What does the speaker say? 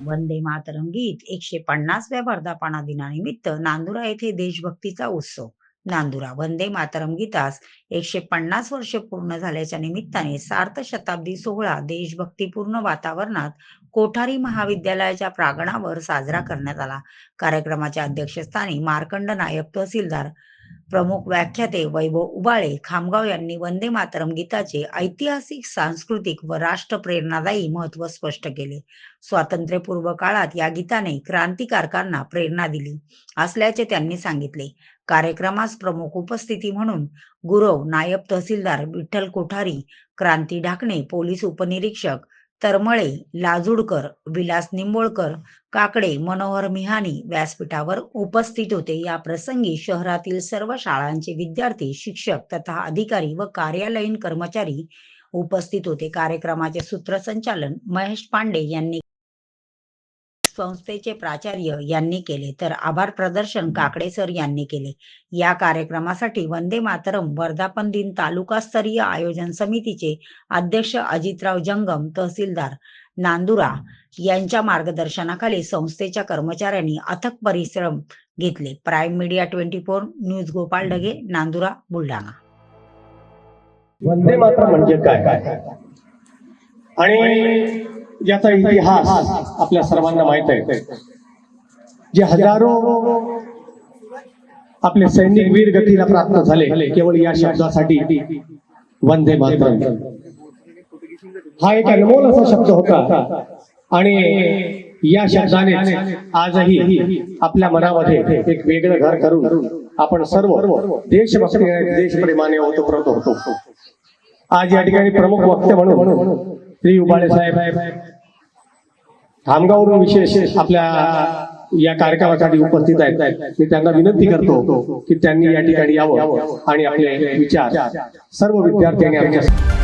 वंदे मातरम गीत एकशे पन्नासव्या वर्धापना दिनानिमित्त नांदुरा येथे देशभक्तीचा उत्सव. नांदुरा वंदे मातरम गीतास एकशे पन्नास वर्ष पूर्ण झाल्याच्या निमित्ताने सार्थ शताब्दी सोहळा देशभक्तीपूर्ण वातावरणात कोठारी महाविद्यालयाच्या प्रांगणावर साजरा करण्यात आला. कार्यक्रमाच्या अध्यक्षस्थानी मार्कंड नायब तहसीलदार प्रमुख व्याख्याते वैभव उबाळे खामगाव यांनी वंदे मातरम गीताचे ऐतिहासिक सांस्कृतिक व राष्ट्र प्रेरणादायी महत्त्व स्पष्ट केले. स्वातंत्र्यपूर्व काळात या गीताने क्रांतिकारकांना प्रेरणा दिली असल्याचे त्यांनी सांगितले. कार्यक्रमास प्रमुख उपस्थिती म्हणून गुरव नायब तहसीलदार विठ्ठल कोठारी क्रांती ढाकणे पोलीस उपनिरीक्षक तरमळे लाजूडकर विलास निंबोळकर काकडे मनोहर मिहानी व्यासपीठावर उपस्थित होते. या प्रसंगी शहरातील सर्व शाळांचे विद्यार्थी शिक्षक तथा अधिकारी व कार्यालयीन कर्मचारी उपस्थित होते. कार्यक्रमाचे सूत्रसंचालन महेश पांडे यांनी संस्थेचे प्राचार्य यांनी केले. तर आभार प्रदर्शन काकडे सर यांनी केले. या कार्यक्रमासाठी वंदे मातरम वर्धापन दिन तालुकास्तरीय आयोजन समितीचे अध्यक्ष अजितराव जंगम तहसीलदार नांदुरा यांच्या मार्गदर्शनाखाली संस्थेच्या कर्मचाऱ्यांनी अथक परिश्रम घेतले. Prime media twenty four news Gopal Dhage Nandura Buldhana. Vande Mataram म्हणजे काय? आणि याचा इतिहास आपल्या सर्वांना माहीत आहे. जे हजारो आपले सैनिक वीर गतीला प्राप्त झाले केवळ या शब्दासाठी वंदे मातरम. हा एक अनमोल असा शब्द होता. आणि या शब्दाने आजही आपल्या मनामध्ये एक वेगळं घर करून आपण सर्व देशभक्ती देशप्रेमाने ओतप्रोत होतो. आज या ठिकाणी प्रमुख वक्ते म्हणून श्री उबाळे साहेब खामगावरून विशेष आपल्या या कार्यक्रमासाठी उपस्थित आहेत. मी त्यांना विनंती करतो की त्यांनी या ठिकाणी यावं आणि आपले विचार सर्व विद्यार्थ्यांनी आमच्या